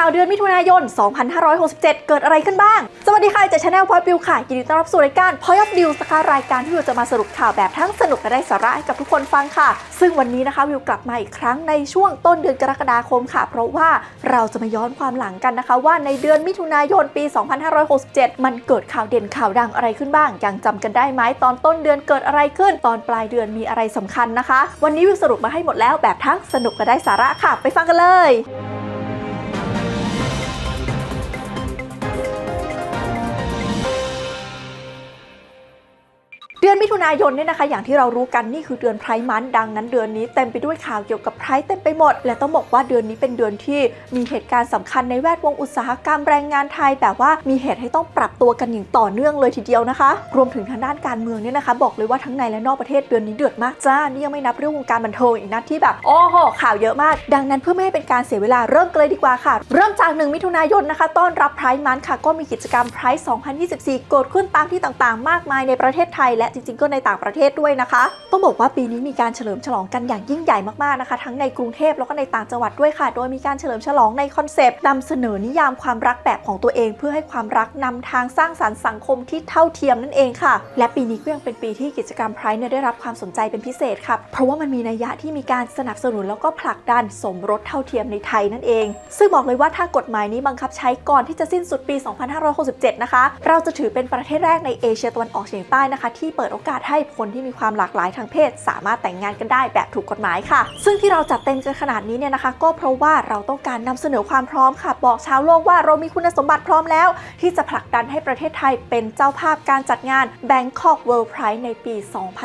ข่าวเดือนมิถุนายน 2567 เกิดอะไรขึ้นบ้าง สวัสดีค่ะจากชาแนลพอยบิวค่ะยินดีต้อนรับสู่รายการ Point of View นะคะรายการที่วิวจะมาสรุปข่าวแบบทั้งสนุกและได้สาระให้กับทุกคนฟังค่ะ ซึ่งวันนี้นะคะวิวกลับมาอีกครั้งในช่วงต้นเดือนกรกฎาคมค่ะ เพราะว่าเราจะมาย้อนความหลังกันนะคะ ว่าในเดือนมิถุนายนปี 2567 มันเกิดข่าวเด่นข่าวดังอะไรขึ้นบ้างยังจำกันได้ไหมตอนต้นเดือนเกิดอะไรขึ้น ตอนปลายเดือนมีอะไรสำคัญนะคะ วันนี้วิวสรุปมาให้หมดแล้วแบบทั้งสนุกและได้สาระค่ะ ไปฟังกันเลย ดือนมิถุนายนเนี่ยนะคะ อย่างที่เรารู้กันนี่คือเดือนไพร์มันดังนั้นเดือนนี้เต็มไปด้วยข่าวเกี่ยวกับไพร์เต็มไปหมด และต้องบอกว่าเดือนนี้เป็นเดือนที่มีเหตุการณ์สำคัญในแวดวงอุตสาหกรรมแรงงานไทย แบบว่ามีเหตุให้ต้องปรับตัวกันอย่างต่อเนื่องเลยทีเดียวนะคะ รวมถึงทางด้านการเมืองเนี่ยนะคะ บอกเลยว่าทั้งในและนอกประเทศเดือนนี้เดือดมากจ้านี่ยังไม่นับเรื่องวงการบันเทิงอีกนะที่แบบโอ้โหข่าวเยอะมาก ดังนั้นเพื่อไม่ให้เป็นการเสียเวลาเริ่มกันเลยดีกว่าค่ะ เริ่มจาก 1 มิถุนายนนะคะต้อนรับไพร์มันค่ะ ก็มีกิจกรรมไพร์2024 เกิดขึ้นตามที่ต่างๆ มากมายในประเทศไทยและจริง ๆ ก็ในต่างประเทศด้วยนะคะ ต้องบอกว่าปีนี้มีการเฉลิมฉลองกันอย่างยิ่งใหญ่มากๆนะคะ ทั้งในกรุงเทพแล้วก็ในต่างจังหวัดด้วยค่ะ โดยมีการเฉลิมฉลองในคอนเซปต์นำเสนอนิยามความรักแบบของตัวเอง เพื่อให้ความรักนำทางสร้างสรรค์สังคมที่เท่าเทียมนั่นเองค่ะ และปีนี้ก็ยังเป็นปีที่กิจกรรมไพร์เนี่ยได้รับความสนใจเป็นพิเศษค่ะเพราะว่ามันมีนัยยะที่มีการสนับสนุนแล้วก็ผลักดันสมรสเท่าเทียมในไทยนั่นเอง ซึ่งบอกเลยว่าถ้ากฎหมายนี้บังคับใช้ก่อนที่จะสิ้นสุดปี 2567 นะคะ เราจะถือเป็นประเทศแรกในเอเชียตะวันออกเฉียงใต้นะคะที่เปิดโอกาสให้คนที่มีความหลากหลายทางเพศ สามารถแต่งงานกันได้แบบถูกกฎหมายค่ะ ซึ่งที่เราจัดเต็มกันขนาดนี้เนี่ยนะคะ ก็เพราะว่าเราต้องการนำเสนอความพร้อมค่ะ บอกชาวโลกว่าเรามีคุณสมบัติพร้อมแล้ว ที่จะผลักดันให้ประเทศไทยเป็นเจ้าภาพการจัดงาน Bangkok World Pride ในปี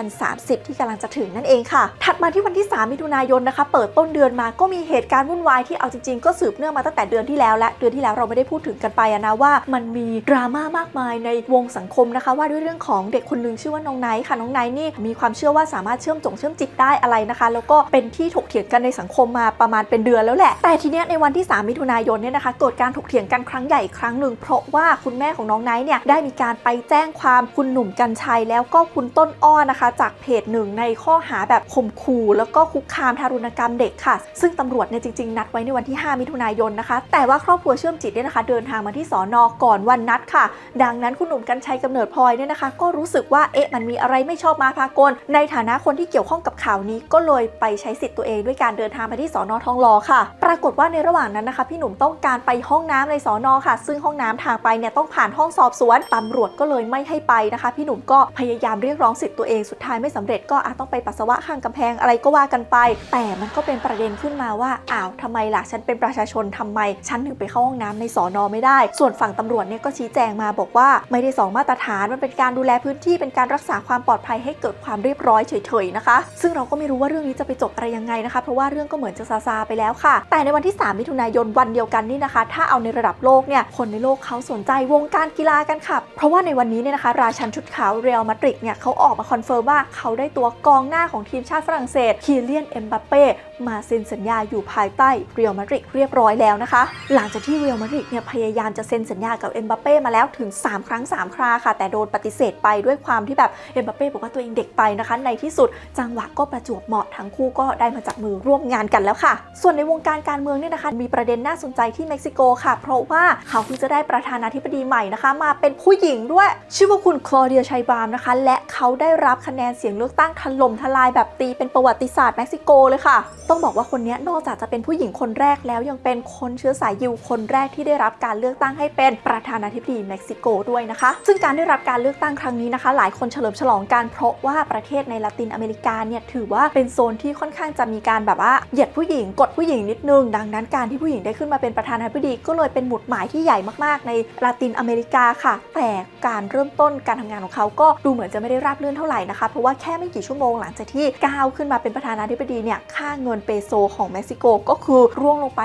2030 ที่กำลังจะถึงนั่นเองค่ะ ถัดมาที่วันที่ 3 มิถุนายนนะคะ เปิดต้นเดือนมาก็มีเหตุการณ์วุ่นวายที่เอาจริงๆ ก็สืบเนื่องมาตั้งแต่เดือนที่แล้วและเดือนที่แล้วเราไม่ได้พูดถึงกันไปนะว่า มันมีดราม่ามากมายในวงสังคมนะคะ ว่าด้วยเรื่องของเด็กคนหนึ่งชื่อว่าน้องไนท์ค่ะน้องไนท์นี่มีความเชื่อว่าสามารถเชื่อมจงเชื่อมจิตได้อะไรนะคะ แล้วก็เป็นที่ถกเถียงกันในสังคมมาประมาณเป็นเดือนแล้วแหละ แต่ทีเนี้ยในวันที่ 3 มิถุนายนเนี่ยนะคะเกิดการถกเถียงกันครั้งใหญ่อีกครั้งหนึ่งเพราะว่าคุณแม่ของน้องไนท์เนี่ยได้มีการไปแจ้งความคุณหนุ่มกัญชัย แล้วก็คุณต้นอ้อนะคะ จากเพจหนึ่งในข้อหาแบบข่มขู่แล้วก็คุกคามทารุณกรรมเด็กค่ะ ซึ่งตำรวจเนี่ยจริงๆ นัดไว้ในวันที่ 5 มิถุนายนนะคะ แต่ว่าครอบครัวเชื่อมจิตเนี่ยนะคะ เดินทางมาที่สอนอก่อนวันนัดค่ะ ดังนั้นคุณหนุ่มกัญชัยกำเนิดพลอยเนี่ยนะคะ ก็รู้สึกว่าเอ๊ะมันมีอะไรไม่ชอบมาพากล ในฐานะคนที่เกี่ยวข้องกับข่าวนี้ก็เลยไปใช้สิทธิ์ตัวเองด้วยการเดินทางไปที่สอนอทองหล่อค่ะ ปรากฏว่าในระหว่างนั้นนะคะ พี่หนุ่มต้องการไปห้องน้ำในสอนอค่ะ ซึ่งห้องน้ำทางไปเนี่ยต้องผ่านห้องสอบสวนตำรวจก็เลยไม่ให้ไปนะคะ พี่หนุ่มก็พยายามเรียกร้องสิทธิ์ตัวเองสุดท้ายไม่สำเร็จก็อาจต้องไปปัสสาวะข้างกำแพงอะไรก็ว่ากันไป แต่มันก็เป็นประเด็นขึ้นมาว่าอ้าวทำไมล่ะฉันเป็นประชาชนทำไม ฉันถึงไปเข้าห้องน้ำในสอนอไม่ได้ ส่วนฝั่งตำรวจเนี่ยก็ชี้แจงมาบอกว่าไม่ได้สองมาตรฐานมันเป็นการดูแลพื้นที่เป็นการรักษาความปลอดภัยให้เกิดความเรียบร้อยเฉยๆนะคะ ซึ่งเราก็ไม่รู้ว่าเรื่องนี้จะไปจบอะไรยังไงนะคะ เพราะว่าเรื่องก็เหมือนจะซาซาไปแล้วค่ะ แต่ในวันที่ 3 มิถุนายนวันเดียวกันนี่นะคะ ถ้าเอาในระดับโลกเนี่ยคนในโลกเขาสนใจวงการกีฬากันค่ะ เพราะว่าในวันนี้เนี่ยนะคะราชันชุดขาวเรอัลมาดริดเนี่ยเขาออกมาคอนเฟิร์มว่าเขาได้ตัวกองหน้าของทีมชาติฝรั่งเศสคีเลียนเอ็มบัปเป้ มาเซ็นสัญญาอยู่ภายใต้เรอัลมาดริดเรียบร้อยแล้วนะคะ หลังจากที่เรอัลมาดริดเนี่ยพยายามจะเซ็นสัญญากับเอ็มบัปเป้มาแล้วถึง 3 ครั้ง 3 คราค่ะ แต่โดนปฏิเสธไปด้วยความที่แบบเอ็มบัปเป้บอกว่าตัวเองเด็กไปนะคะ ในที่สุดจังหวะก็ประจวบเหมาะทั้งคู่ก็ได้มาจับมือร่วมงานกันแล้วค่ะ ส่วนในวงการการเมืองเนี่ยนะคะ มีประเด็นน่าสนใจที่เม็กซิโกค่ะ เพราะว่าเขาเพิ่งจะได้ประธานาธิบดีใหม่นะคะ มาเป็นผู้หญิงด้วย ชื่อว่าคุณคลอเดียชัยบามนะคะ และเขาได้รับคะแนนเสียงเลือกตั้งถล่มทลายแบบตีเป็นประวัติศาสตร์เม็กซิโกเลยค่ะต้องบอกว่าคนนี้นอกจากจะเป็นผู้หญิงคนแรกแล้วยังเป็นคนเชื้อสายยิวคนแรกที่ได้รับการเลือกตั้งให้เป็นประธานาธิบดีเม็กซิโกด้วยนะคะ ซึ่งการได้รับการเลือกตั้งครั้งนี้นะคะ หลายคนเฉลิมฉลองกันเพราะว่าประเทศในละตินอเมริกาเนี่ยถือว่าเป็นโซนที่ค่อนข้างจะมีการแบบว่าเหยียดผู้หญิงกดผู้หญิงนิดนึง ดังนั้นการที่ผู้หญิงได้ขึ้นมาเป็นประธานาธิบดีก็เลยเป็นหมุดหมายที่ใหญ่มากๆ ในละตินอเมริกาค่ะ แต่การเริ่มต้นการทำงานของเขาก็ดูเหมือนจะไม่ได้ราบรื่นเท่าไหร่นะคะ เพราะว่าแค่ไม่กี่ชั่วโมงหลังจากที่ก้าวขึ้นมาเป็นประธานาธิบดีเนี่ยค่าเงินเปโซของเม็กซิโกก็คือร่วงลงไป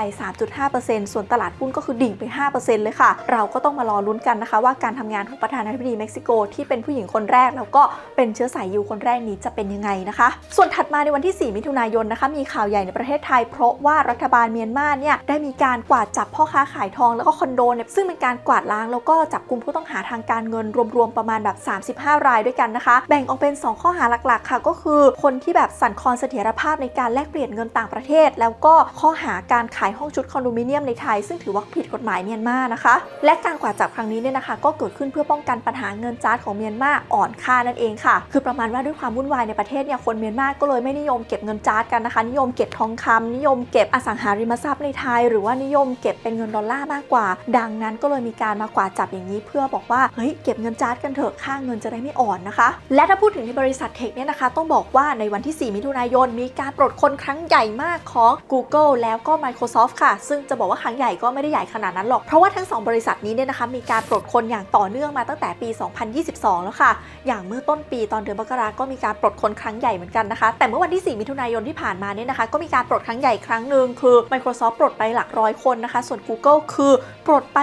3.5%ส่วนตลาดหุ้นก็คือดิ่งไป 5%เลยค่ะ เราก็ต้องมารอลุ้นกันนะคะ ว่าการทำงานของประธานาธิบดีเม็กซิโกที่เป็นผู้หญิงคนแรก แล้วก็ก็เป็นเชื้อสายยูคนแรกนี้จะเป็นยังไงนะคะ ส่วนถัดมาในวันที่ 4 มิถุนายนนะคะมีข่าวใหญ่ในประเทศไทย เพราะว่ารัฐบาลเมียนมาเนี่ยได้มีการกวาดจับพ่อค้าขายทอง แล้วก็คอนโดเนี่ยซึ่งเป็นการกวาดล้างแล้วก็จับกลุ่มผู้ต้องหาทางการเงินรวมๆประมาณแบบ 35 รายด้วยกันนะคะ แบ่งออกเป็น 2 ข้อหาหลักๆ ค่ะ ก็คือคนที่แบบสั่นคลอนเสถียรภาพในการแลกเปลี่ยนเงินต่างประเทศ แล้วก็ข้อหาการขายห้องชุดคอนโดมิเนียมในไทย ซึ่งถือว่าผิดกฎหมายเมียนมานะคะ และการกวาดจับครั้งนี้เนี่ยนะคะ ก็เกิดขึ้นเพื่อป้องกันปัญหาเงินจ้าดของเมียนมาอ่อนค่านั่นเองค่ะ คือประมาณว่าด้วยความวุ่นวายในประเทศเนี่ยคนเมียนมาก็เลยไม่นิยมเก็บเงินจ้าดกันนะคะ นิยมเก็บทองคำนิยมเก็บอสังหาริมทรัพย์ในไทย หรือว่านิยมเก็บเป็นเงินดอลลาร์มากกว่า ดังนั้นก็เลยมีการมากวาดจับอย่างนี้ เพื่อบอกว่าเฮ้ยเก็บเงินจ้าดกันเถอะค่าเงินจะได้ไม่อ่อนนะคะ และถ้าพูดถึงในบริษัทเทคเนี่ยนะคะ ต้องบอกว่าในวันที่ 4 มิถุนายนมีการปลดคนครั้งใหญ่มากของ Google แล้วก็ Microsoft ค่ะ ซึ่งจะบอกว่าครั้งใหญ่ก็ไม่ได้ใหญ่ขนาดนั้นหรอก เพราะว่าทั้ง 2 บริษัทนี้เนี่ยนะคะ มีการปลดคนอย่างต่อเนื่องมาตั้งแต่ปี 2022 แล้วค่ะ อย่างเมื่อต้นปีตอนเดือนมกราก็มีการปลดคนครั้งใหญ่เหมือนกันนะคะ แต่เมื่อวันที่ 4 มิถุนายนที่ผ่านมาเนี่ยนะคะ ก็มีการปลดครั้งใหญ่ครั้งหนึ่งคือ Microsoft ปลดไปหลักร้อยคนนะคะ ส่วน Google คือปลดไป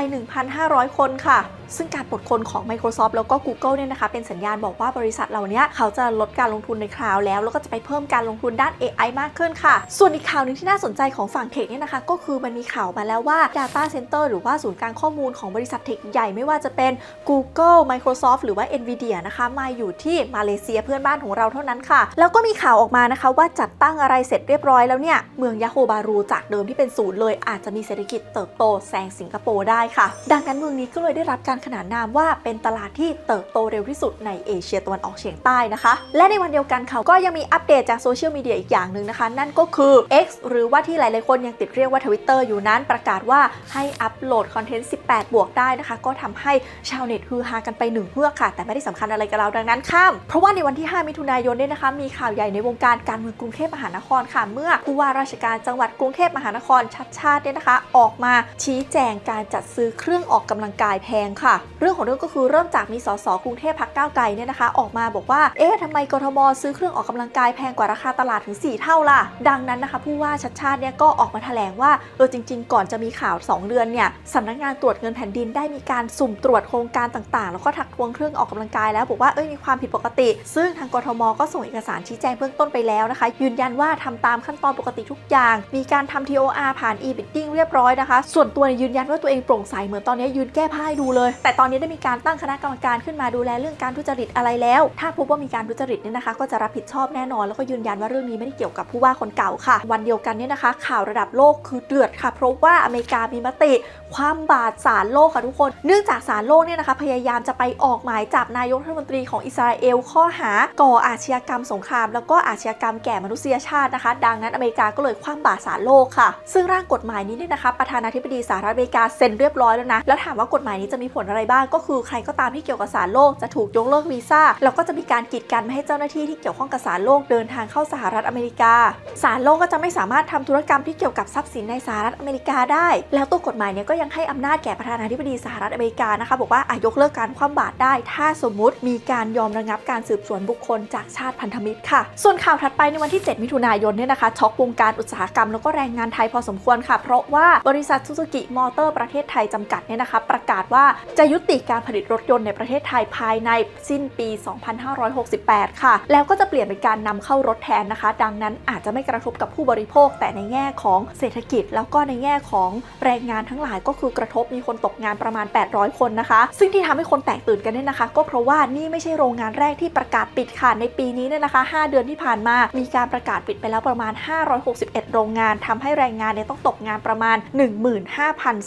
1,500 คนค่ะซึ่งการปลดคนของ Microsoft แล้วก็ Google เนี่ยนะคะเป็นสัญญาณบอกว่าบริษัทเหล่านี้เขาจะลดการลงทุนในคลาวด์แล้ว แล้วก็จะไปเพิ่มการลงทุนด้าน AI มากขึ้นค่ะ ส่วนอีกข่าวหนึ่งที่น่าสนใจของฝั่งเทคเนี่ยนะคะ ก็คือมันมีข่าวมาแล้วว่า Data Center หรือว่าศูนย์กลางข้อมูลของบริษัทเทคใหญ่ไม่ว่าจะเป็น Google Microsoft หรือว่า Nvidia นะคะมาอยู่ที่มาเลเซียเพื่อนบ้านของเราเท่านั้นค่ะ แล้วก็มีข่าวออกมานะคะว่าจัดตั้งอะไรเสร็จเรียบร้อยแล้วเนี่ยเมืองยาโฮบารูจากเดิมที่เป็นศูนย์เลยอาจจะมีเศรษฐกิจเติบโตแซงสิงคโปร์ได้ค่ะ ดังนั้นเมืองนี้ก็เลยได้รับการขนานนามว่าเป็นตลาดที่เติบโตเร็วที่สุดในเอเชียตะวันออกเฉียงใต้นะคะ และในวันเดียวกันเขาก็ยังมีอัปเดตจากโซเชียลมีเดียอีกอย่างหนึ่งนะคะ นั่นก็คือ X หรือว่าที่หลายๆคนยังติดเรียกว่า Twitter อยู่นั้นประกาศว่าให้อัปโหลดคอนเทนต์ 18 บวกได้นะคะ ก็ทำให้ชาวเน็ตฮือฮากันไปหนึ่งเพื่อค่ะ แต่ไม่ได้สำคัญอะไรกับเราดังนั้นข้าม เพราะว่าในวันที่ 5 มิถุนายนเนี่ยนะคะ มีข่าวใหญ่ในวงการการเมืองกรุงเทพมหานครค่ะ เมื่อผู้ว่าราชการจังหวัดกรุงเทพมหานครชัดชาติเนี่ยนะคะ ออกมาชี้แจงการจัดซื้อเครื่องออกกำลังกายแพงค่ะเรื่องของเรื่องก็คือเริ่มจากมีสสกรุงเทพพักก้าวไกลเนี่ยนะคะ ออกมาบอกว่า เอ๊ะทำไมกทมซื้อเครื่องออกกำลังกายแพงกว่าราคาตลาดถึง 4 เท่าล่ะ ดังนั้นนะคะผู้ว่าชัดชาติเนี่ยก็ออกมาแถลงว่า เออจริง ๆ ก่อนจะมีข่าว 2 เดือนเนี่ยสำนักงานตรวจเงินแผ่นดินได้มีการสุ่มตรวจโครงการต่างๆ แล้วก็ทักทวงเครื่องออกกำลังกายแล้วบอกว่าเอ้ยมีความผิดปกติ ซึ่งทางกทมก็ส่งเอกสารชี้แจงเบื้องต้นไปแล้วนะคะ ยืนยันว่าทำตามขั้นตอนปกติทุกอย่าง มีการทำ TOR ผ่าน e-bidding เรียบร้อยนะคะ ส่วนตัวยยืนยันว่าตัวเองโปร่งใสเหมือนตอนนี้ยืนแก้ผ้าให้ดูเลยแต่ตอนนี้ได้มีการตั้งคณะกรรมการขึ้นมาดูแลเรื่องการทุจริตอะไรแล้ว ถ้าพบว่ามีการทุจริตเนี่ยนะคะ ก็จะรับผิดชอบแน่นอน แล้วก็ยืนยันว่าเรื่องนี้ไม่ได้เกี่ยวกับผู้ว่าคนเก่าค่ะ วันเดียวกันเนี่ยนะคะ ข่าวระดับโลกคือเดือดค่ะ เพราะว่าอเมริกามีมติ ความบาดสารโลกค่ะทุกคน เนื่องจากสารโลกเนี่ยนะคะ พยายามจะไปออกหมายจับนายกรัฐมนตรีของอิสราเอลข้อหา ก่ออาชญากรรมสงคราม แล้วก็อาชญากรรมแก่มนุษยชาตินะคะ ดังนั้นอเมริกาก็เลยคว่ำบาตรสารโลกค่ะ ซึ่งร่างกฎหมายนี้เนี่ยนะคะ ประธานาธิบดีสหรัฐอเมริกาเซ็นเรียบร้อยแล้วนะ แล้วถามว่ากฎหมายนี้จะมีผลอะไรบ้างก็คือใครก็ตามที่เกี่ยวกับสารโลกจะถูกยกเลิกวีซ่าแล้วก็จะมีการกีดกันไม่ให้เจ้าหน้าที่ที่เกี่ยวข้องกับสารโลกเดินทางเข้าสหรัฐอเมริกา สารโลกก็จะไม่สามารถทำธุรกรรมที่เกี่ยวกับทรัพย์สินในสหรัฐอเมริกาได้ แล้วตัวกฎหมายเนี่ยก็ยังให้อำนาจแก่ประธานาธิบดีสหรัฐอเมริกานะคะบอกว่าอายกเลิกการคว่ำบาตรได้ ถ้าสมมุติมีการยอมระงับการสืบสวนบุคคลจากชาติพันธมิตรค่ะ ส่วนข่าวถัดไปในวันที่ 7 มิถุนายนเนี่ยนะคะช็อกวงการอุตสาหกรรมแล้วก็แรงงานไทยพอสมควรค่ะ เพราะว่าบริษัทซูซูกิมอเตอร์ประเทศไทยจำกัดเนี่ยนะคะ ประกาศว่าจะยุติการผลิตรถยนต์ในประเทศไทยภายในสิ้นปี 2568 ค่ะ แล้วก็จะเปลี่ยนเป็นการนำเข้ารถแทนนะคะ ดังนั้นอาจจะไม่กระทบกับผู้บริโภค แต่ในแง่ของเศรษฐกิจ แล้วก็ในแง่ของแรงงานทั้งหลายก็คือกระทบมีคนตกงานประมาณ 800 คนนะคะ ซึ่งที่ทำให้คนแตกตื่นกันเนี่ยนะคะ ก็เพราะว่านี่ไม่ใช่โรงงานแรกที่ประกาศปิดค่ะในปีนี้เนี่ยนะคะ 5 เดือนที่ผ่านมา มีการประกาศปิดไปแล้วประมาณ 561 โรงงานทำให้แรงงานเนี่ยต้องตกงานประมาณ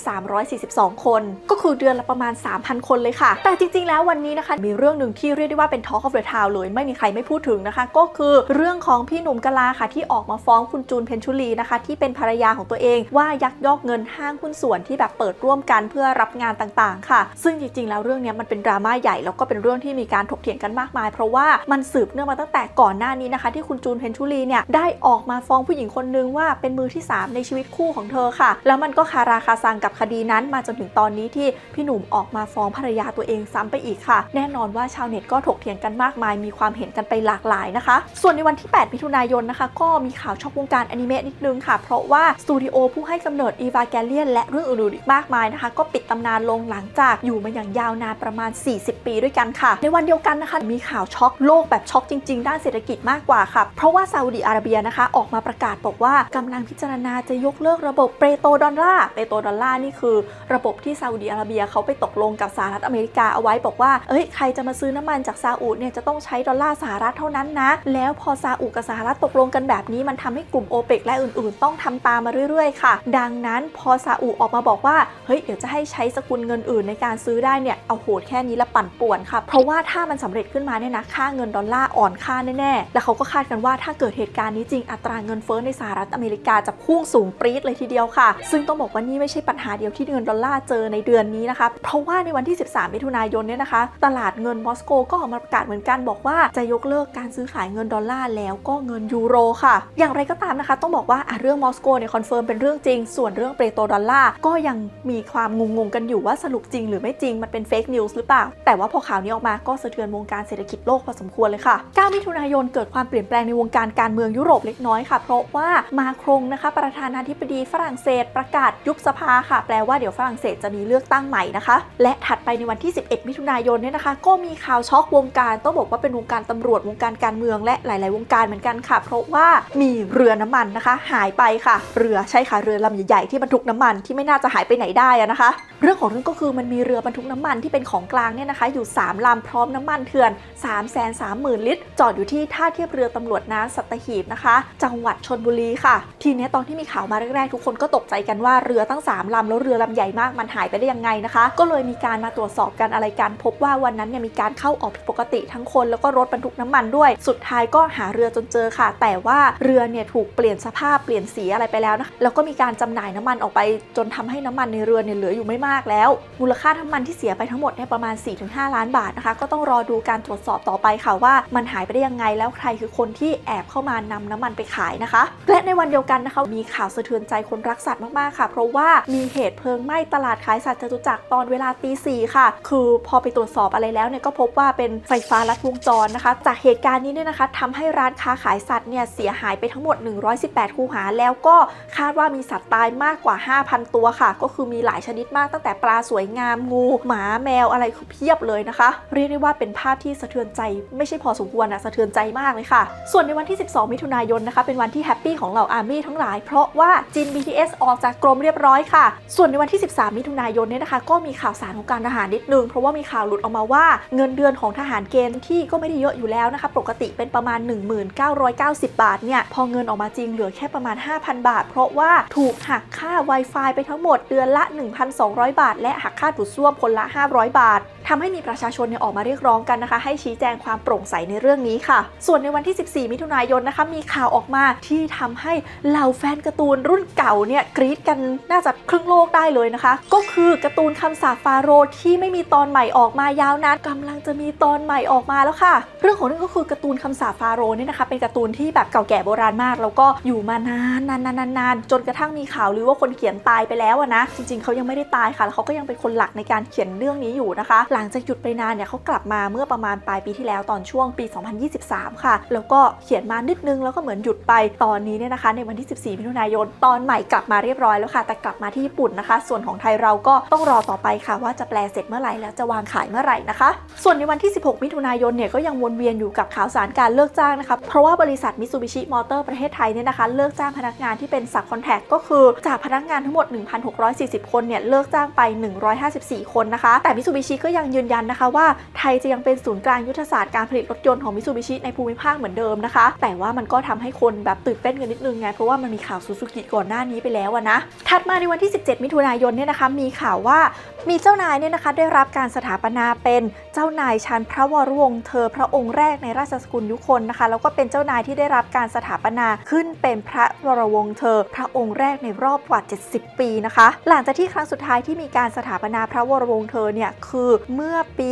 15,342 คน ก็คือเดือนละประมาณ3,000 คนเลยค่ะ แต่จริง ๆ แล้ววันนี้นะคะ มีเรื่องหนึ่งที่เรียกได้ว่าเป็น Talk of the Town เลย ไม่มีใครไม่พูดถึงนะคะ ก็คือเรื่องของพี่หนุ่มกะลาค่ะ ที่ออกมาฟ้องคุณจูนเพนชุลีนะคะ ที่เป็นภรรยาของตัวเอง ว่ายักยอกเงินห้างหุ้นส่วนที่แบบเปิดร่วมกันเพื่อรับงานต่างๆ ค่ะ ซึ่งจริง ๆ แล้วเรื่องนี้มันเป็นดราม่าใหญ่แล้วก็เป็นเรื่องที่มีการถกเถียงกันมากมาย เพราะว่ามันสืบเนื่องมาตั้งแต่ก่อนหน้านี้นะคะ ที่คุณจูนเพนชุลีเนี่ยได้ออกมาฟ้องผู้หญิงคนนึงว่าเป็นมือที่ 3 ในชีวิตคู่ของเธอค่ะ แล้วมันก็คาราคาซังกับคดีนั้นมาจนถึงตอนนี้ที่พี่หนุ่มออกอกมาฟ้องภรรยาตัวเองซ้ำไปอีกค่ะ แน่นอนว่าชาวเน็ตก็ถกเถียงกันมากมาย มีความเห็นกันไปหลากหลายนะคะ ส่วนในวันที่ 8 มิถุนายนนะคะ ก็มีข่าวช็อกวงการอนิเมะนิดนึงค่ะ เพราะว่าสตูดิโอผู้ให้กำเนิดอีวาแกเลียนและเรื่องอื่นๆอีกมากมายนะคะ ก็ปิดตำนานลงหลังจากอยู่มาอย่างยาวนานประมาณ 40 ปีด้วยกันค่ะ ในวันเดียวกันนะคะ มีข่าวช็อกโลกแบบช็อกจริง ๆ ด้านเศรษฐกิจมากกว่าค่ะ เพราะว่าซาอุดิอาระเบียนะคะ ออกมาประกาศบอกว่ากำลังพิจารณาจะยกเลิกระบบเปโตรดอลลาร์เปโตรดอลลาร์นี่คือ ระบบที่ซาอุดิอาระเบียเขาไปตกลงกับสหรัฐอเมริกาเอาไว้บอกว่า เอ้ยใครจะมาซื้อน้ำมันจากซาอุเนี่ยจะต้องใช้ดอลลาร์สหรัฐเท่านั้นนะ แล้วพอซาอุกับสหรัฐตกลงกันแบบนี้มันทำให้กลุ่มโอเปกและอื่นๆ ต้องทำตามมาเรื่อยๆ ค่ะ ดังนั้นพอซาอุออกมาบอกว่า เฮ้ยเดี๋ยวจะให้ใช้สกุลเงินอื่นในการซื้อได้เนี่ยเอาโหดแค่นี้ละปั่นป่วนค่ะ เพราะว่าถ้ามันสำเร็จขึ้นมาเนี่ยนะค่าเงินดอลลาร์อ่อนค่าแน่ๆ แล้วเขาก็คาดกันว่าถ้าเกิดเหตุการณ์นี้จริงอัตราเงินเฟ้อในสหรัฐอเมริกาจะพุ่งสูงปรี๊ดเลยทีเดียวค่ะ ซึ่งต้องบอกว่านี่ไม่ใช่ปัญหาเดียวที่เงินดอลลาร์เจอในเดือนนี้นะคะเพราะราะว่าในวันที่ 13 มิถุนายนเนี่ยนะคะ ตลาดเงินมอสโกก็ออกมาประกาศเหมือนกันบอกว่าจะยกเลิกการซื้อขายเงินดอลลาร์แล้วก็เงินยูโรค่ะ อย่างไรก็ตามนะคะ ต้องบอกว่าเรื่องมอสโกเนี่ยคอนเฟิร์มเป็นเรื่องจริง ส่วนเรื่องเปโตรดอลลาร์ก็ยังมีความงงๆกันอยู่ว่าสรุปจริงหรือไม่จริงมันเป็นเฟกนิวส์หรือเปล่า แต่ว่าพอข่าวนี้ออกมาก็สะเทือนวงการเศรษฐกิจโลกพอสมควรเลยค่ะ 9 มิถุนายนเกิดความเปลี่ยนแปลงในวงการการเมืองยุโรปเล็กน้อยค่ะ เพราะว่ามาครงนะคะ ประธานาธิบดีฝรั่งเศสประกาศยุบสภาค่ะ แปลว่าเดี๋ยวฝรั่งเศสจะมีเลือกตั้งใหม่นะคะและถัดไปในวันที่ 11 มิถุนายนเนี่ยนะคะ ก็มีข่าวช็อกวงการต้องบอกว่าเป็นวงการตำรวจวงการการเมืองและหลาย ๆ วงการเหมือนกันค่ะ เพราะว่ามีเรือน้ำมันนะคะ หายไปค่ะ เรือใช่ค่ะเรือลำใหญ่ ๆ ที่บรรทุกน้ำมันที่ไม่น่าจะหายไปไหนได้อะนะคะ เรื่องของเรื่องก็คือมันมีเรือบรรทุกน้ำมันที่เป็นของกลางเนี่ยนะคะ อยู่ 3ลำพร้อมน้ำมันเถื่อน 3 3 0 0 0 0 ลิตร จอดอยู่ที่ท่าเทียบเรือตำรวจน้ำสัตหีบนะคะ จังหวัดชนบุรีค่ะ ทีนี้ตอนที่มีข่าวมาแรก ๆ ทุกคนก็ตกใจกันว่าเรือตั้ง 3ลำแล้วเรือลำใหญ่มากมันหายไปได้ยังไงนะคะ ก็เลยมีการมาตรวจสอบกันอะไรกัน พบว่าวันนั้นเนี่ยมีการเข้าออกผิดปกติทั้งคนแล้วก็รถบรรทุกน้ำมันด้วย สุดท้ายก็หาเรือจนเจอค่ะ แต่ว่าเรือเนี่ยถูกเปลี่ยนสภาพเปลี่ยนสีอะไรไปแล้วนะคะแล้วก็มีการจำหน่ายน้ำมันออกไป จนทำให้น้ำมันในเรือเนี่ยเหลืออยู่ไม่มากแล้ว มูลค่าน้ำมันที่เสียไปทั้งหมดเนี่ยประมาณ 4-5 ล้านบาทนะคะ ก็ต้องรอดูการตรวจสอบต่อไปค่ะว่ามันหายไปได้ยังไงแล้วใครคือคนที่แอบเข้ามานำน้ำมันไปขายนะคะ และในวันเดียวกันนะคะมีข่าวสะเทือนใจคนรักสัตว์มากๆค่ะ เพราะว่ามีเหตุเพลิงไหม้ตลาดขายสัตว์จตุจักรตอนเวลาตีสี่ค่ะ คือพอไปตรวจสอบอะไรแล้วเนี่ยก็พบว่าเป็นไฟฟ้าลัดวงจรนะคะ จากเหตุการณ์นี้เนี่ยนะคะทำให้ร้านค้าขายสัตว์เนี่ยเสียหายไปทั้งหมด 118 คูหา แล้วก็คาดว่ามีสัตว์ตายมากกว่า 5,000 ตัวค่ะ ก็คือมีหลายชนิดมากตั้งแต่ปลาสวยงามงู หมาแมวอะไรคือเพียบเลยนะคะ เรียกได้ว่าเป็นภาพที่สะเทือนใจ ไม่ใช่พอสมควรนะสะเทือนใจมากเลยค่ะ ส่วนในวันที่ 12 มิถุนายนนะคะ เป็นวันที่แฮปปี้ของเหล่าอาร์มี่ทั้งหลาย เพราะว่าจิน BTS ออกจากกรมเรียบร้อยค่ะ ส่วนในวันที่ 13 มิถุนายนเนี่ยนะคะ ก็มีข่าวสารของการทหารนิดนึง เพราะว่ามีข่าวหลุดออกมาว่าเงินเดือนของทหารเกณฑ์ที่ก็ไม่ได้เยอะอยู่แล้วนะคะปกติเป็นประมาณ 1990 บาทเนี่ยพอเงินออกมาจริงเหลือแค่ประมาณ 5,000 บาท เพราะว่าถูกหักค่า Wi-Fi ไปทั้งหมดเดือนละ 1,200 บาท และหักค่าดูดซ่วมคนละ 500 บาททำให้มีประชาชนเนี่ยออกมาเรียกร้องกันนะคะ ให้ชี้แจงความโปร่งใสในเรื่องนี้ค่ะ ส่วนในวันที่ 14 มิถุนายนนะคะ มีข่าวออกมาที่ทำให้เหล่าแฟนการ์ตูนรุ่นเก่าเนี่ยกรี๊ดกันน่าจะครึ่งโลกได้เลยนะคะ ก็คือการ์ตูนคำสาปฟาโรที่ไม่มีตอนใหม่ออกมายาวนานกำลังจะมีตอนใหม่ออกมาแล้วค่ะ เรื่องของเรื่องก็คือการ์ตูนคำสาปฟาโรนี่นะคะเป็นการ์ตูนที่แบบเก่าแก่โบราณมาก แล้วก็อยู่มานานนานนานนานจนกระทั่งมีข่าวลือว่าคนเขียนตายไปแล้วอะนะ จริงๆเขายังไม่ได้ตายค่ะแล้วเขาก็ยังเป็นคนหลักในการเขียนเรื่องนี้อยู่นะคะ หลังจากหยุดไปนานเนี่ยเขากลับมาเมื่อประมาณปลายปีที่แล้วตอนช่วงปี 2023 ค่ะ แล้วก็เขียนมานิดนึงแล้วก็เหมือนหยุดไปตอนนี้เนี่ยนะคะ ในวันที่ 14 มิถุนายนตอนใหม่กลับมาเรียบร้อยแล้วค่ะ แต่กลับมาที่ญี่ปุ่นนะคะ ส่วนของไทยเราก็ต้องรอต่อไปค่ะว่าจะแปลเสร็จเมื่อไหร่แล้วจะวางขายเมื่อไหร่นะคะ ส่วนในวันที่ 16 มิถุนายนเนี่ยก็ยังวนเวียนอยู่กับข่าวสารการเลิกจ้างนะคะเพราะว่าบริษัทมิตซูบิชิมอเตอร์ประเทศไทยเนี่ยนะคะเลิกจ้างพนักงานที่เป็นสับคอนแทคก็คือจากพนักงานทั้งหมด 1,640 คนเนี่ยเลิกจ้างไป 154 คนนะคะ แต่มิตซูบิชิก็ยังยืนยันนะคะว่าไทยจะยังเป็นศูนย์กลางยุทธศาสตร์การผลิตรถยนต์ของมิตซูบิชิในภูมิภาคเหมือนเดิมนะคะ แต่ว่ามันก็ทำให้คนแบบตื่นเต้นกันนิดนึงไงเพราะว่ามันมีข่าวซูซูกิก่อนหน้านี้ไปแล้วนะถัดมาในวันที่ 17 มิถุนายนเนี่ยนะคะมีข่าวว่ามีเจ้านายเนี่ยนะคะได้รับการสถาปนาเป็นเจ้านายชั้นพระวรวงศ์เธอพระองค์แรกในราชสกุลยุคนนะคะ แล้วก็เป็นเจ้านายที่ได้รับการสถาปนาขึ้นเป็นพระวรวงศ์เธอ พระองค์แรกในรอบกว่า 70 ปีนะคะ หลังจากที่ครั้งสุดท้ายที่มีการสถาปนาพระวรวงศ์เธอเนี่ยคือเมื่อปี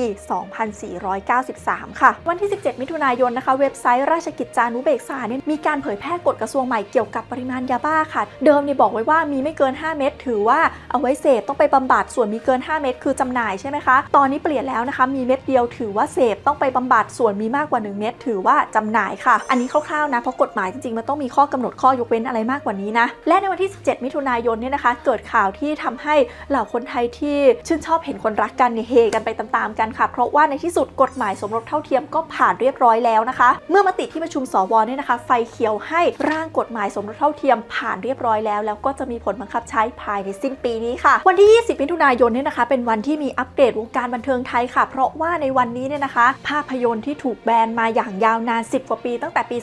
2493 ค่ะ วันที่ 17 มิถุนายนนะคะ เว็บไซต์ราชกิจจานุเบกษาเนี่ยมีการเผยแพร่กฎกระทรวงใหม่เกี่ยวกับปริมาณยาบ้าค่ะ เดิมเนี่ยบอกไว้ว่ามีไม่เกิน 5 เม็ดถือว่าเอาไว้เสพต้องไปบำบัดส่วนมีเกิน 5เม็ดคือจำหน่ายใช่ไหมคะ ตอนนี้เปลี่ยนแล้วนะคะ มีเม็ดเดียวถือว่าเสพต้องไปบำบัด ส่วนมีมากกว่า 1 เม็ดถือว่าจำหน่ายค่ะ อันนี้คร่าวๆนะ เพราะกฎหมายจริงๆ มันต้องมีข้อกำหนดข้อยกเว้นอะไรมากกว่านี้นะ และในวันที่ 17 มิถุนายนเนี่ยนะคะ เกิดข่าวที่ทำให้เหล่าคนไทยที่ชื่นชอบเห็นคนรักกันเนี่ยเฮกันไปตามๆกันค่ะ เพราะว่าในที่สุดกฎหมายสมรสเท่าเทียมก็ผ่านเรียบร้อยแล้วนะคะ เมื่อมติที่ประชุมสวเนี่ยนะคะ ไฟเขียวให้ร่างกฎหมายสมรสเท่าเทียมผ่านเรียบร้อยแล้ว แล้วก็จะมีผลบังคับใช้ภายในสิ้นปีนี้ค่ะ วันที่ 20 มิถุนายนเนี่ยนะคะเป็นวันที่มีอัปเดตวงการบันเทิงไทยค่ะ เพราะว่าในวันนี้เนี่ยนะคะ ภาพยนตร์ที่ถูกแบนมาอย่างยาวนาน 10 กว่าปี ตั้งแต่ปี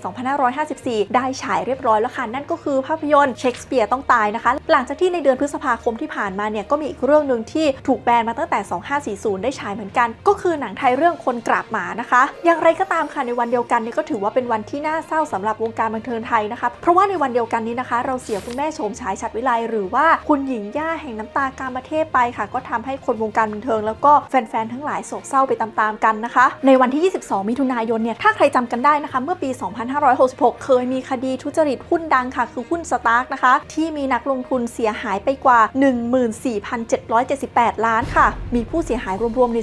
2554 ได้ฉายเรียบร้อยแล้วค่ะ นั่นก็คือภาพยนตร์เชคสเปียร์ต้องตายนะคะ หลังจากที่ในเดือนพฤษภาคมที่ผ่านมาเนี่ยก็มีอีกเรื่องหนึ่งที่ถูกแบนมาตั้งแต่ 2540 ได้ฉายเหมือนกัน ก็คือหนังไทยเรื่องคนกราบหมานะคะ อย่างไรก็ตามค่ะในวันเดียวกันเนี่ยก็ถือว่าเป็นวันที่น่าเศร้าสำหรับวงการบันเทิงไทยนะคะ เพราะว่าในวันเดียวกันนี้นะคะ เราเสียคุณแม่โฉมฉายชัดวิไลหรือว่าคุณหญิงย่าแห่งน้ำตาการประเทศไปค่ะ ก็ทำให้คนวงการบันเทิง แล้วก็แฟนๆทั้งหลายโศกเศร้าไปตามๆกันนะคะ ในวันที่ 22 มิถุนายนเนี่ยถ้าใครจำกันได้นะคะ เมื่อปี 2566 เคยมีคดีทุจริตหุ้นดังค่ะ คือหุ้นสตาร์กนะคะ ที่มีนักลงทุนเสียหายไปกว่า 14,778 ล้านค่ะ มีผู้เสียหายรวมๆใน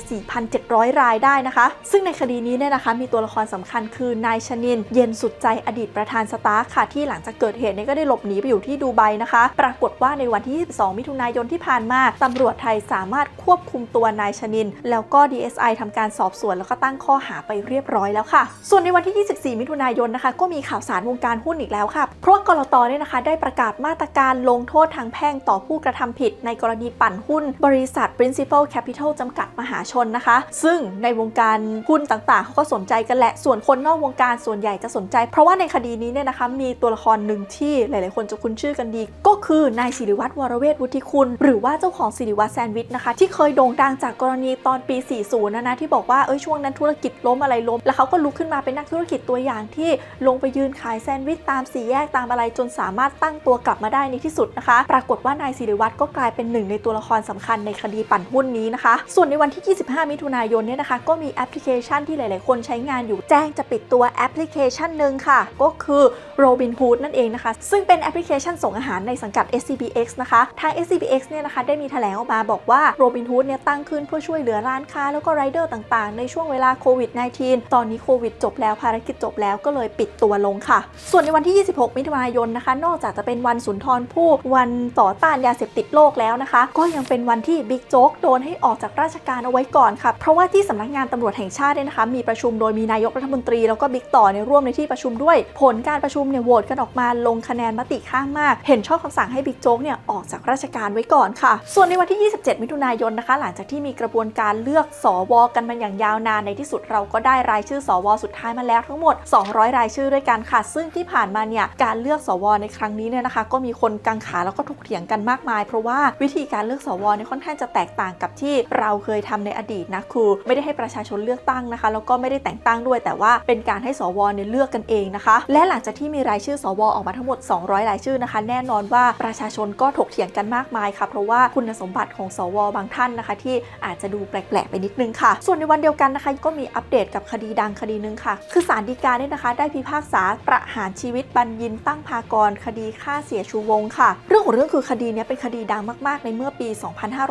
4,700 รายได้นะคะ ซึ่งในคดีนี้เนี่ยนะคะมีตัวละครสำคัญคือนายชนิน เย็นสุดใจอดีตประธานสตาร์กค่ะ ที่หลังจากเกิดเหตุเนี่ยก็ได้หลบหนีไปอยู่ที่ดูไบนะคะ ปรากฏว่าในวันที่ 22 มิถุนายนที่ผ่านมาตำรวจไทยสามารถควบคุมตัวนายชนิน แล้วก็ DSI ทำการสอบสวนแล้วก็ตั้งข้อหาไปเรียบร้อยแล้วค่ะ ส่วนในวันที่ 24 มิถุนายนนะคะ ก็มีข่าวสารวงการหุ้นอีกแล้วค่ะ เพราะว่ากรตเนี่ยนะคะ ได้ประกาศมาตรการลงโทษทางแพ่งต่อผู้กระทำผิด ในกรณีปั่นหุ้น บริษัท Principal Capital จำกัดมหาชนนะคะ ซึ่งในวงการหุ้นต่างๆเขาก็สนใจกันแหละ ส่วนคนนอกวงการส่วนใหญ่จะสนใจ เพราะว่าในคดีนี้เนี่ยนะคะมีตัวละครหนึ่งที่หลาย ๆ คนจะคุ้นชื่อกันดี ก็คือนายศิริวัตรวรเวทวุฒิคุณ หรือว่าเจ้าของศิริวัตรแซนด์วิชนะคะที่เคยโด่งดังจากกรณีตอนปี 40 นะนะที่บอกว่าเอ้ยช่วงนั้นธุรกิจล้มอะไรล้ม แล้วเขาก็ลุกขึ้นมาเป็นนักธุรกิจตัวอย่างที่ลงไปยืนขายแซนด์วิชตามสี่แยกตามอะไรจนสามารถตั้งตัวกลับมาได้ในที่สุดนะคะ ปรากฏว่านายศิริวัตรก็กลายเป็นหนึ่งในตัวละครสำคัญในคดีปั่นหุ้นนี้นะคะ ส่วนในวันที่ 25 มิถุนายนเนี่ยนะคะ ก็มีแอปพลิเคชันที่หลาย ๆ คนใช้งานอยู่แจ้งจะปิดตัวแอปพลิเคชันหนึ่งค่ะ ก็คือ Robinhood นั่นเองนะคะ ซึ่งเป็นแอปพลิเคชันส่งอาหารในสังกัด SCBX นะคะ ทาง SCBX เนี่ยนะคะได้มีแถลงออกมาบอกว่า Robinhood เนี่ยตั้งขึ้นเพื่อช่วยเหลือร้านค้าแล้วก็ไรเดอร์ต่างๆ ในช่วงเวลาโควิด -19 ตอนนี้โควิดจบแล้วภารกิจจบแล้วก็เลยปิดตัวลงค่ะ ส่วนในวันที่ 26 มิถุนายนนะคะ นอกจากจะเป็นวันสุนทรภู่วันต่อต้านยาเสพติดโลกแล้วนะคะ ก็ยังเป็นวันที่บิ๊กโจ๊กโดนให้ออกจากราชการเอาไว้ก่อนค่ะ เพราะว่าที่สำนักงานตำรวจแห่งชาติเนี่ยนะคะ มีประชุมโดยมีนายกรัฐมนตรีแล้วก็บิ๊กต่อเนี่ยร่วมในที่ประชุมด้วย ผลการประชุมเนี่ยโหวตกันออกมาลงคะแนนมติข้างมาก เห็นชอบคำสั่งให้บิ๊กโจ๊กเนี่ยออกจากราชการไว้ก่อนค่ะ ส่วนในวันที่ 27 มิถุนายนนะคะ หลังจากที่มีกระบวนการเลือกสวอกันมาอย่างยาวนานในที่สุดเราก็ได้รายชื่อสวอสุดท้ายมาแล้วทั้งหมด 200 รายชื่อด้วยกันค่ะ ซึ่งที่ผ่านมาเนี่ยการเลือกสวในครั้งนี้เนี่ยนะคะ ก็มีคนกังขาแล้วก็ถกเถียงกันมากมาย เพราะว่าวิธีการเลือกสวเนี่ยค่อนข้างจะแตกต่างกับที่เราเคยทำในอดีตนะคือไม่ได้ให้ประชาชนเลือกตั้งนะคะแล้วก็ไม่ได้แต่งตั้งด้วย แต่ว่าเป็นการให้สวเนี่ยเลือกกันเองนะคะ และหลังจากที่มีรายชื่อสวออกมาทั้งหมด 200 รายชื่อนะคะ แน่นอนว่าประชาชนก็ถกเถียงกันมากมายค่ะ เพราะว่าคุณสมบัติของสวบางท่านนะคะ ที่อาจจะดูแปลกๆไปนิดนึงค่ะ ส่วนในวันเดียวกันนะคะ ก็มีอัปเดตกับคดีดังคดีหนึงค่ะ คือศาลฎีกาเนี่ยนะคะ ได้พิพากษาประหารชีวิตบัญญินตั้งพากร คดีฆ่าเสียชูวงศ์ค่ะ เรื่องของเรื่องคือคดีนี้เป็นคดีดังมากๆ ในเมื่อปี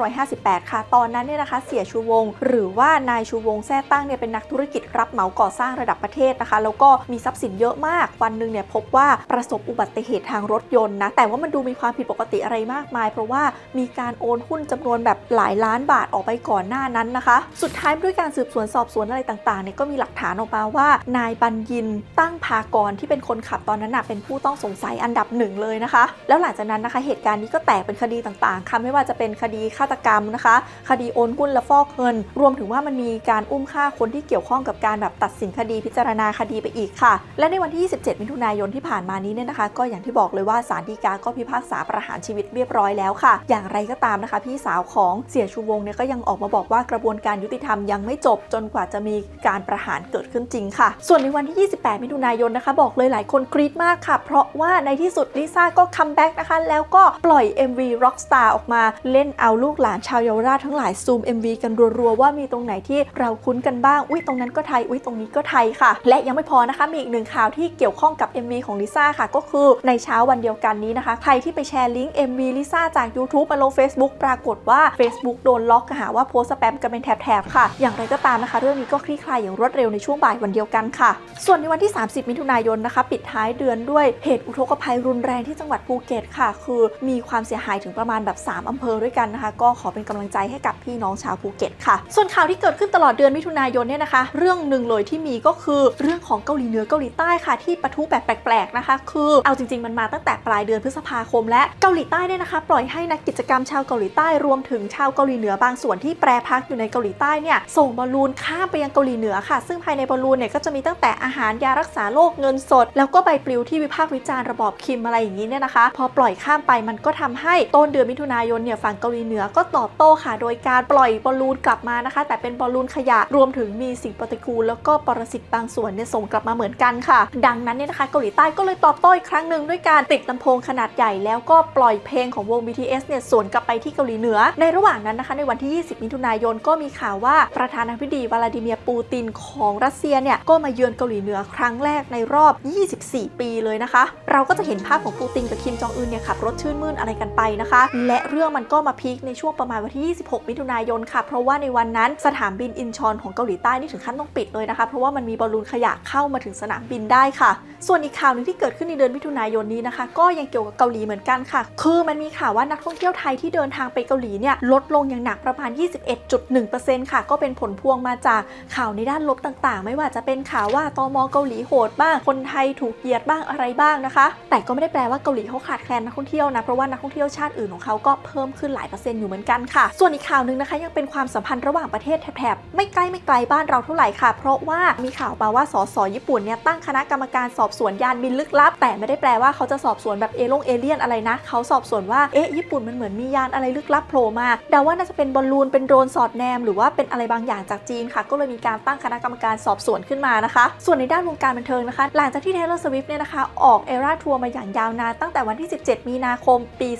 2558 ค่ะ ตอนนั้นเนี่ยนะคะเสียชูวงศ์หรือว่านายชูวงศ์แท้ตั้งเนี่ยเป็นนักธุรกิจรับเหมาก่อสร้างระดับประเทศนะคะ แล้วก็มีทรัพย์สินเยอะมากวันหนึ่งเนี่ยพบว่าประสบอุบัติเหตุทางรถยนต์นะ แต่ว่ามันดูมีความผิดปกติอะไรมากมาย เพราะว่ามีการโอนหุ้นจำนวนแบบหลายล้านบาทออกไปก่อนหน้านั้นนะคะ สุดท้ายด้วยการสืบสวนสอบสวนอะไรต่างๆเนี่ยก็มีหลักฐานออกมาว่า นายบัญญินตั้งพากรที่เป็นคนขับตอนนั้นน่ะเป็นผู้ต้องสงสัยอันดับหนึ่งเลยนะคะ แล้วหลังจากนั้นนะคะ เหตุการณ์นี้ก็แตกเป็นคดีต่างๆค่ะไม่ว่าจะเป็นคดีฆาตกรรมนะคะ คดีโอนหุ้นและฟอกเงิน รวมถึงว่ามันมีการอุ้มฆ่าคนที่เกี่ยวข้องกับการแบบตัดสินคดีพิจารณาคดีไปอีกค่ะ และในวันที่ 27 มิถุนายายนที่ผ่านมานี้เนี่ยนะคะ ก็อย่างที่บอกเลยว่าศาลฎีกาก็พิพากษาประหารชีวิตเรียบร้อยแล้วค่ะ อย่างไรก็ตามนะคะ พี่สาวของเสียชูวงเนี่ยก็ยังออกมาบอกว่ากระบวนการยุติธรรมยังไม่จบจนกว่าจะมีการประหารเกิดขึ้นจริงค่ะ ส่วนในวันที่ 28 มิถุนายนนะคะ บอกเลยหลายคนกรี๊ดมากค่ะ เพราะว่าในที่สุดลิซ่าก็คัมแบ็กนะคะ แล้วก็ปล่อย MV Rockstar ออกมาเล่นเอาลูกหลานชาวเยาวราชทั้งหลายซูม MV กันรัวๆว่ามีตรงไหนที่เราคุ้นกันบ้าง อุ้ยตรงนั้นก็ไทย อุ้ยตรงนี้ก็ไทยค่ะ และยังไม่พอนะคะ มีอีกหนึ่งข่าวที่เกี่ยวข้องกับ MV ของลิซ่าค่ะ ก็คือในเช้าวันเดียวกันนี้นะคะ ใครที่ไปแชร์ลิงก์ MV ลิซ่าจาก YouTube มาลง Facebook ปรากฏว่า Facebook โดนล็อกหาว่าโพสต์สแปมกันเป็นแถบๆค่ะ อย่างไรก็ตามนะคะ เรื่องนี้ก็คลี่คลายอย่างรวดเร็วในช่วงบ่ายวันเดียวกันค่ะ ส่วนในวันที่ 30 มิถุนายนนะคะ ปิดท้ายเดือนด้วยเหตุอุทกภัยรุนแรงที่จังหวัดภูเก็ตค่ะ คือมีความเสียหายถึงประมาณแบบ 3 อำเภอด้วยกันนะคะ ก็ขอเป็นกำลังใจให้กับพี่น้องชาวภูเก็ตค่ะ ส่วนข่าวที่เกิดขึ้นตลอดเดือนมิถุนายนเนี่ยนะคะ เรื่องหนึ่งเลยที่มีก็คือเรื่องของเกาหลีเหนือเกาหลีใต้ค่ะที่ปะทุแบบแปลกๆนะคะ คือเอาจริง ๆ มันมาตั้งแต่ปลายเดือนพฤษภาคม และเกาหลีใต้เนี่ยนะคะ ปล่อยให้นักกิจกรรมชาวเกาหลีใต้รวมถึงชาวเกาหลีเหนือบางส่วนที่แปรพักอยู่ในเกาหลีใต้เนี่ยส่งบอลลูนข้ามไปยังเกาหลีเหนือค่ะ ซึ่งภายในบอลลูนเนี่ยก็จะมีตั้งแต่อาหารยารักษาโรคเงินสด แล้วก็ใบปลิวที่วิพากษ์วิจารณ์ระบอบคิมอะไรอย่างนี้เนี่ยนะคะ พอปล่อยข้ามไปมันก็ทำให้ต้นเดือนมิถุนายนเนี่ยฝั่งเกาหลีเหนือก็ตอบโต้ค่ะ โดยการปล่อยบอลลูนกลับมานะคะ แต่เป็นบอลลูนขยะรวมถึงมีสิ่งปฏิกูลแล้วก็ปรสิตบางส่วนเนี่ยส่งกลับมาเหมือนกันค่ะ ดังนั้นเนี่ยนะคะเกาหลีใต้ก็เลยตอบโต้อีกครั้งหนึ่งด้วยการติดลำโพงขนาดใหญ่แล้วก็ปล่อยเพลงของวง BTS เนี่ยสวนกลับไปที่เกาหลีเหนือ ในระหว่างนั้นนะคะในวันที่ 20 มิถุนายนก็มีข่าวว่าประธานาธิบดีวลาดิเมียร์ปูตินของรัสเซียเนี่ยก็มาเยือนเกาหลีเหนือครั้งแรกในรอบ 24 ปีเลยนะคะ เราก็จะเห็นภาพของปูตินกับคิมจองอึนเนี่ยขับรถชื่นมื่นอะไรกันไปนะคะ และเรื่องมันก็มาพีคในช่วงประมาณวันที่ 26 มิถุนายนค่ะ เพราะว่าในวันนั้นสนามบินอินชอนของเกาหลีใต้นี่ถึงขั้นต้องปิดเลยนะคะ เพราะว่ามันมีบอลลูนขยะเข้ามาถึงสนามบินได้ค่ะ ส่วนอีกข่าวหนึ่งที่เกิดขึ้นในเดือนมิถุนายนนี้นะคะ ก็ยังเกี่ยวกับเกาหลีเหมือนกันค่ะ คือมันมีข่าวว่านักท่องเที่ยวไทยที่เดินทางไปเกาหลีเนี่ยลดลงอย่างหนักประมาณ 21.1%ค่ะ ก็เป็นผลพวงมาจากข่าวในด้านลบต่างๆ ไม่ว่าจะเป็นข่าวว่าตมเกาหลีโหดบ้าง คนไทยถูกเหยียดบ้างอะไรบ้างนะคะ แต่ก็ไม่ได้แปลว่าเกาหลีเขาขาดแคลนนักท่องเที่ยวนะ เพราะว่านักท่องเที่ยวชาติอื่นของเขาก็เพิ่มขึ้นหลายเปอร์เซ็นต์อยู่เหมือนกันค่ะ ส่วนอีกข่าวหนึ่งนะคะ ยังเป็นความสัมพันธ์ระหว่างประเทศแถบๆไม่ใกล้ไม่ไกลบ้านเราเท่าไหร่ค่ะ เพราะว่ามีข่าวมาว่าสสญี่ปุ่นเนี่ยตั้งคณะกรรมการสอบสวนยานบินลึกลับ แต่ไม่ได้แปลว่าเขาจะสอบสวนแบบเอลงเอเลี่ยนอะไรนะ เขาสอบสวนว่า เอ๊ะ ญี่ปุ่นมันเหมือนมียานอะไรลึกลับโผล่มาเดาว่าน่าจะเป็นบอลลูน เป็นโดรนสอดแนม หรือว่าเป็นอะไรบางอย่างจากจีนค่ะ ก็เลยมีการตั้งคณะกรรมการสอบสวนขึ้นมานะคะ ส่วนในด้านวงการบันเทิงนะคะ หลังจากที่ Taylor Swift เนี่ยนะคะ ออกเอราทัวร์มาอย่างยาวนานตั้งแต่วันที่ 17 มีนาคม ปี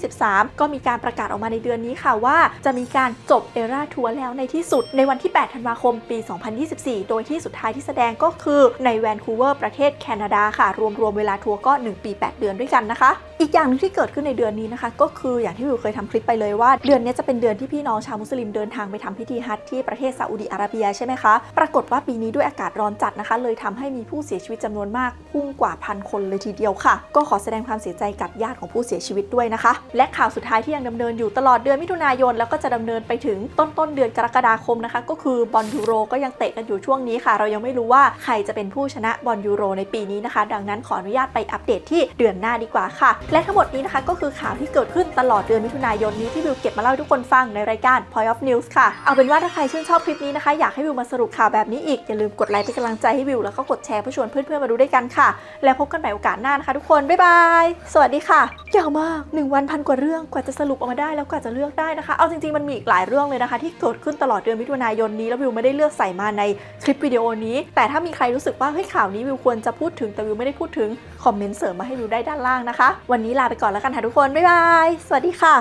2023 ก็มีการประกาศออกมาในเดือนนี้ค่ะว่า จะมีการจบเอราทัวร์แล้วในที่สุด ในวันที่ 8 ธันวาคม ปี 2024 โดยที่สุดท้ายที่แสดงก็คือในแวนคูเวอร์ประเทศแคนาดาค่ะ รวมรวมเวลาทัวร์ก็ 1 ปี 8 เดือนด้วยกันนะคะ อีกอย่างหนึงที่เกิดขึ้นในเดือนนี้นะคะ ก็คืออย่างที่วิวเคยทำคลิปไปเลยว่า เดือนนี้จะเป็นเดือนที่พี่น้องชาวมุสลิมเดินทางไปทำพิธีฮัจที่ประเทศซาอุดิอาระเบียใช่ไหมคะ ปรากฏว่าปีนี้ด้วยอากาศร้อนจัดนะคะ เลยทำให้มีผู้เสียชีวิตจำนวนมากพุ่งกว่าพันคนเลยทีเดียวค่ะ ก็ขอแสดงความเสียใจกับญาติของผู้เสียชีวิตด้วยนะคะ และข่าวสุดท้ายที่ยังดำเนินอยู่ตลอดเดือนมิถุนายนแล้วก็จะดำเนินไปถึงต้นต้นเดือนกรกฎาคมนะคะ ก็คือบอลยูโรก็ยังเตะกันอยู่ช่วงนี้ค่ะ เรายังไม่รู้ว่าใครจะเป็นผู้ชนะบอลยูโรในปีนี้นะคะดังนั้นขออนุญาตไปอัปเดตที่เดือนหน้าดีกว่าค่ะ และทั้งหมดนี้นะคะก็คือข่าวที่เกิดขึ้นตลอดเดือนมิถุนายนนี้ที่วิวเก็บมาเล่าให้ทุกคนฟังในรายการ Point of News ค่ะ เอาเป็นว่าถ้าใครชื่นชอบคลิปนี้นะคะ อยากให้วิวมาสรุปข่าวแบบนี้อีก อย่าลืมกดไลค์เป็นกำลังใจให้วิวแล้วก็กดแชร์เพื่อชวนเพื่อนๆมาดูด้วยกันค่ะ แล้วพบกันใหม่โอกาสหน้านะคะ ทุกคน บ๊ายบาย สวัสดีค่ะยาวมาก1วันพันกว่าเรื่องกว่าจะสรุปออกมาได้แล้วกว่าจะเลือกได้นะคะ เอาจริงๆมันมีอีกหลายเรื่องเลยนะคะ ที่เกิดขึ้นตลอดเดือนมิถุนายนนี้แล้ววิวไม่ได้เลือกใส่มาในคลิปวิดีโอนี้ แต่ถ้ามีใครรู้สึกว่าเฮ้ยข่าวนี้วิวควรจะพูดถึงแต่วิวไม่ได้พูดถึง คอมเมนต์เสริมมาให้ดูได้ด้านล่างนะคะ วันนี้ลาไปก่อนแล้วกันค่ะทุกคน บ๊ายบาย สวัสดีค่ะ